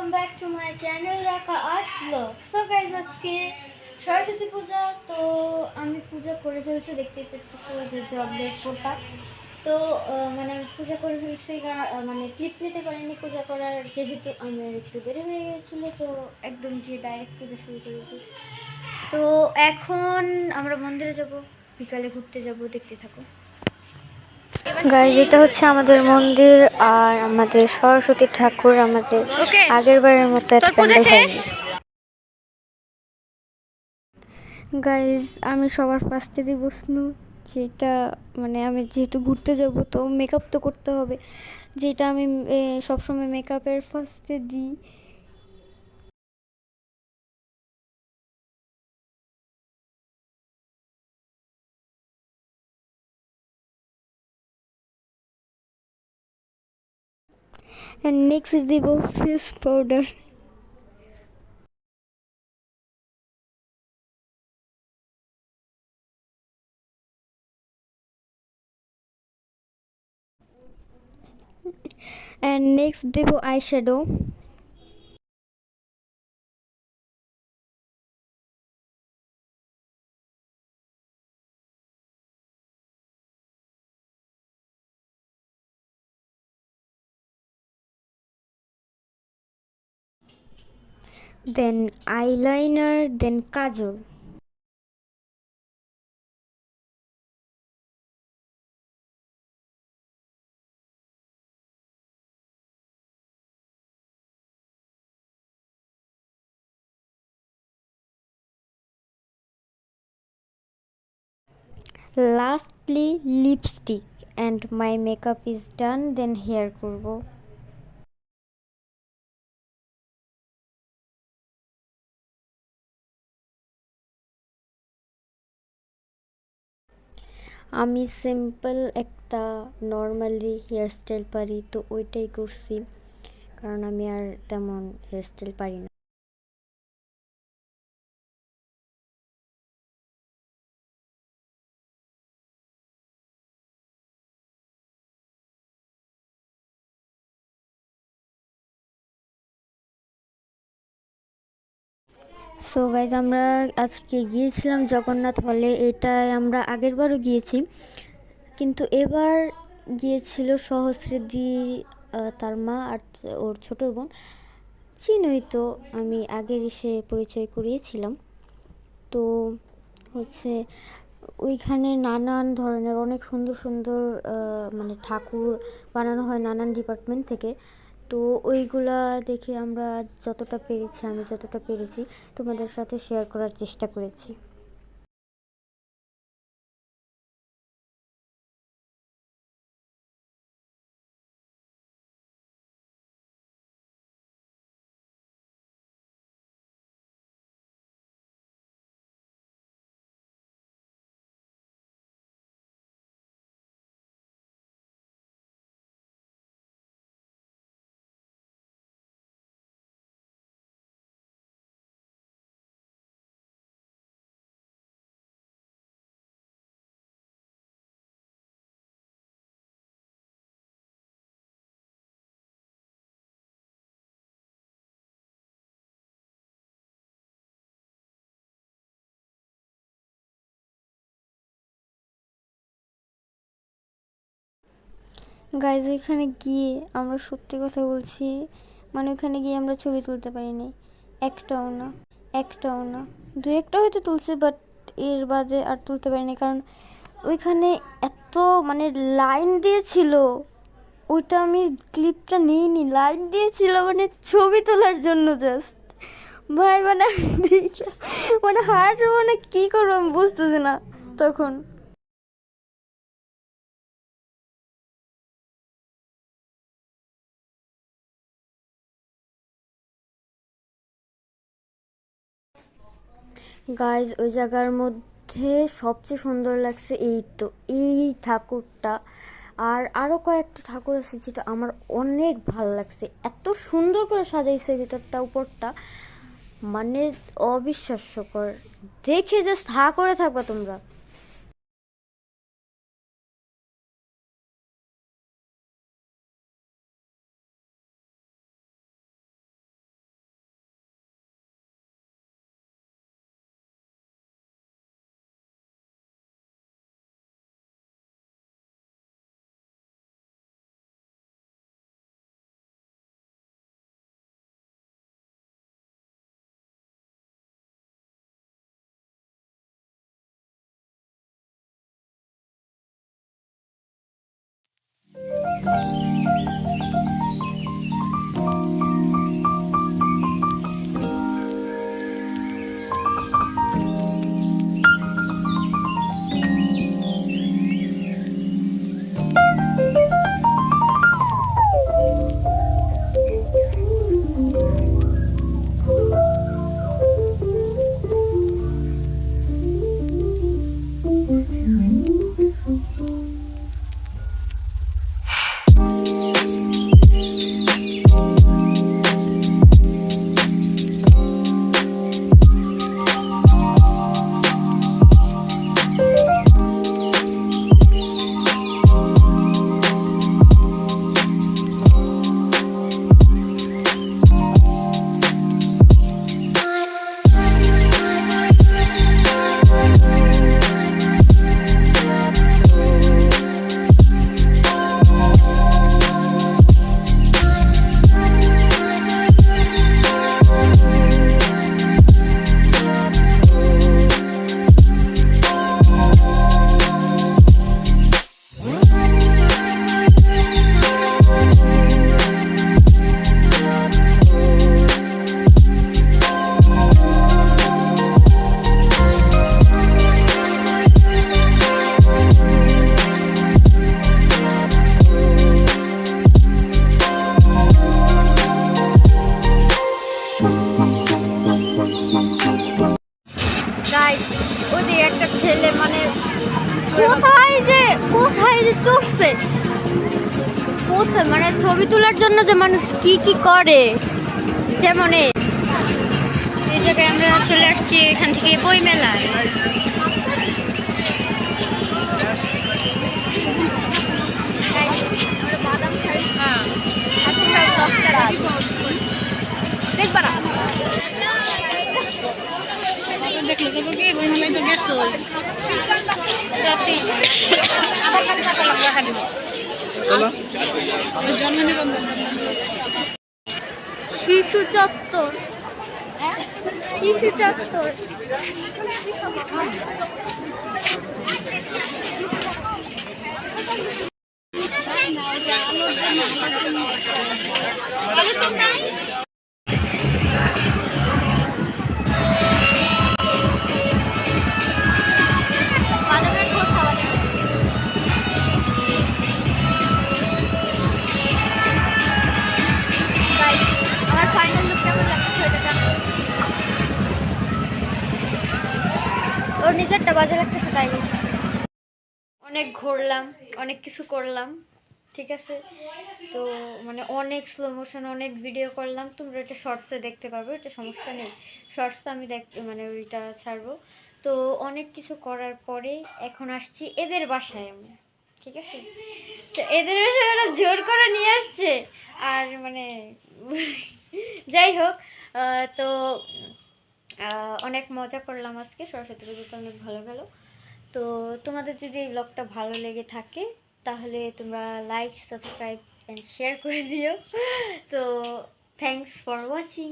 Welcome back to my channel Rakha arts blog so guys আজকে সরস্বতী পূজা, তো আমি পূজা করে ফেলছি, দেখতেই পেতেছি যে জলের ফোটা তো মানে আমি পূজা করে ফেলছি মানে ক্লিপ নিতে পারিনি পূজা করার, যেহেতু আমার একটু দেরি হয়ে গেছিল, তো একদম গিয়ে ডাইরেক্ট পূজা শুরু করে তো এখন আমরা মন্দিরে যাব, বিকালে ঘুরতে যাব, দেখতে থাকো। গাইজ এটা হচ্ছে আমাদের মন্দির আর আমাদের সরস্বতী ঠাকুর আমাদের আগের বারের মতো গাইজ আমি সবার ফার্স্টে দিব স্নু যেটা মানে আমি যেহেতু ঘুরতে যাব তো মেকআপ তো করতে হবে। যেটা আমি সবসময় মেকআপের ফার্স্টে দিই। নেক্সট দিব face powder and next Dev I then eyeliner, then kajal. Lastly, lipstick and my makeup is done then hair kurbo. আমি সিম্পল একটা নর্মালি হেয়ারস্টাইল পারি, তো ওইটাই করছি। কারণ আমি আর তেমন হেয়ারস্টাইল পারি না। সো গাইজ আমরা আজকে গিয়েছিলাম জগন্নাথ হলে এটাই আমরা আগেরবারও গিয়েছি। কিন্তু এবার গিয়েছিল সহস্রদি তার মা আর ওর ছোট বোন। চিনই তো, আমি আগের এসে পরিচয় করিয়েছিলাম। তো হচ্ছে ওইখানে নানান ধরনের, অনেক সুন্দর সুন্দর মানে ঠাকুর বানানো হয় নানান ডিপার্টমেন্ট থেকে। তো ওইগুলা দেখে আমরা যতটা পেরেছি, আমি যতটা পেরেছি, তোমাদের সাথে শেয়ার করার চেষ্টা করেছি। গাইজ ওইখানে গিয়ে আমরা সত্যি কথা বলছি। মানে ওইখানে গিয়ে আমরা ছবি তুলতে পারিনি। একটাও না একটাও না। দু একটা হয়তো তুলছে বাট এর বাদে আর তুলতে পারিনি। কারণ ওইখানে এত মানে লাইন দিয়েছিল। ওইটা আমি ক্লিপটা নিইনি। লাইন দিয়েছিল মানে ছবি তোলার জন্য জাস্ট ভাই মানে মানে হার্ট মানে কী করব আমি বুঝতেছি না তখন। গাইজ ওই জায়গার মধ্যে সবচেয়ে সুন্দর লাগছে এই তো, এই ঠাকুরটা। আর আরও কয়েকটা ঠাকুর আছে যেটা আমার অনেক ভালো লাগছে। এত সুন্দর করে সাজাইছে ভিতরটা, উপরটা। মানে অবিশ্বাস্যকর। দেখে যে হা করে থাকবা তোমরা। কোথায় যে কোথায় যে চড়ছে কোথায়? মানে ছবি তোলার জন্য যে মানুষ কি কি করে? যেমন এই জায়গায় আমরা চলে আসছি এখান থেকে বই মেলায় শিশু চত্বর। শিশু চত্বর। আমার বাজে লাগতেছে তাই অনেক ঘুরলাম, অনেক কিছু করলাম, ঠিক আছে? তো মানে অনেক স্লো মোশন অনেক ভিডিও করলাম। তোমরা এটা শর্টসে দেখতে পাবে এটা সমস্যা নেই। শর্টসে আমি দেখ মানে ওইটা ছাড়বো। তো অনেক কিছু করার পরে এখন আসছি এদের বাসায় আমি, ঠিক আছে? তো এদের বাসায় ওরা জোর করে নিয়ে আসছে। আর মানে যাই হোক তো অনেক মজা করলাম আজকে। সরস্বতী পুজোতে অনেক ভালো গেল। তো তোমাদের যদি এই ব্লগটা ভালো লেগে থাকে, তাহলে তোমরা লাইক সাবস্ক্রাইব অ্যান্ড শেয়ার করে দিও। তো থ্যাংকস ফর ওয়াচিং